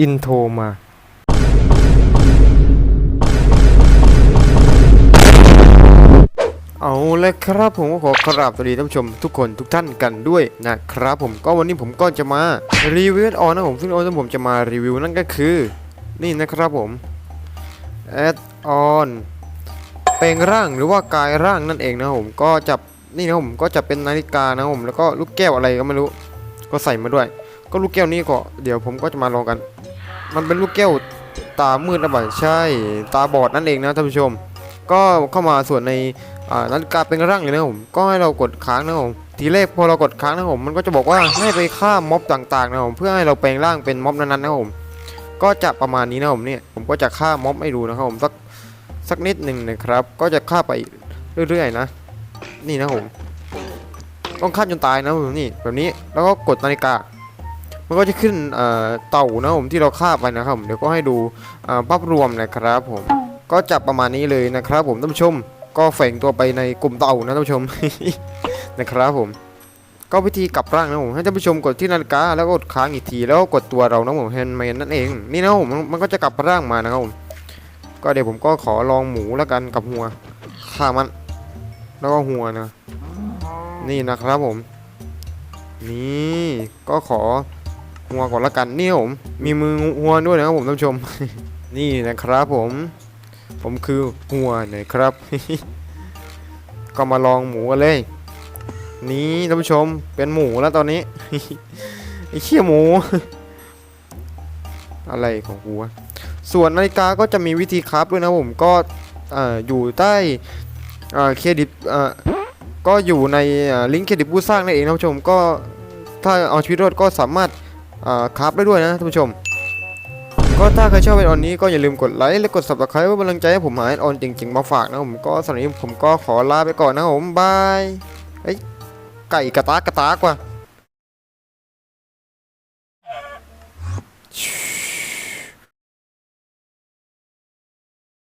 อินโทรมา เอาเลยครับผมก็ขอกราบสวัสดีท่านผู้ชมทุกคนทุกท่านกันด้วยนะครับผมก็วันนี้ผมก็จะมารีวิวออนนะผมซึ่งออนที่ผมจะมารีวิวนั่นก็คือ นี่นะครับผมแอดออนแปลงร่างหรือว่ากายร่างนั่นเองนะผมก็จะนี่นะผมก็จะเป็นนาฬิกานะผมแล้วก็ลูกแก้วอะไรก็ไม่รู้ ก็ใส่มาด้วย ก็ลูกแก้วนี้ก็เดี๋ยวผมก็จะมาลองกัน มันเป็นลูกแก้วตามืดนะบ่ายใช่ ตาบอดนั่นเองนะท่านผู้ชม ก็เข้ามาส่วนในอ่านาฬิกาเป็นร่างเลยนะผม ก็ให้เรากดค้างนะผม ทีแรกพอเรากดค้างนะผม มันก็จะบอกว่าให้ไปฆ่าม็อบต่างๆนะผม เพื่อให้เราแปลงร่างเป็นม็อบนั้นๆนะผม ก็จะประมาณนี้นะผมเนี่ย ผมก็จะฆ่าม็อบให้ดูนะครับผมสักสักนิดหนึ่งนะครับ ก็จะฆ่าไปเรื่อยๆนะ นี่นะผม ต้องฆ่าจนตายนะผมนี่แบบนี้ แล้วก็กดนาฬิกา มันก็จะขึ้นเต่านะผมที่เราฆ่าไปนะครับผมเดี๋ยวก็ให้ดูภาพรวมนะครับผมก็จับประมาณนี้เลยนะครับผมท่านผู้ชม ก็แฝงตัวไปในกลุ่มเต่านะท่านผู้ชมนะครับผม ก็วิธีกลับร่างนะผมให้ท่านผู้ชมกดที่นาฬิกาแล้วก็กดค้างอีกทีแล้วก็กดตัวเรานะผมแฮนด์แมนนั่นเองนี่นะผมมันมันก็จะกลับร่างมานะครับผมก็เดี๋ยวผมก็ขอลองหมูแล้วกันกับหัวฆ่ามัน แล้วก็หัวนะ นี่นะครับผม นี่ก็ขอ หัวก่อนละกันนี่ผมมีมือหัวด้วยนะครับผมท่านผู้ชม นี่นะครับผม ผมคือหัวนะครับ ก็มาลองหมูกันเลย นี่ท่านผู้ชมเป็นหมูแล้วตอนนี้ไอ้เขี้ยหมู อะไรของกูวส่วนนาฬิกาก็จะมีวิธีคราฟด้วยนะผมก็ออยู่ใต้เครดิตก็อยู่ในลิงก์เครดิตผู้สร้างนั่นเองนะท่านผู้ชมก็ถ้าเอาชีวิตรอดก็สามารถ คราฟได้ด้วยนะท่านผู้ชม ก็ถ้าใครชอบเป็นออนนี้ก็อย่าลืมกดไลค์และกด subscribe เพื่อเป็นกำลังใจให้ผมหาออนจริงๆมาฝากนะผมก็สำหรับนี้ผมก็ขอลาไปก่อนนะผมบายไอ้ไก่กระตากกระตากว่า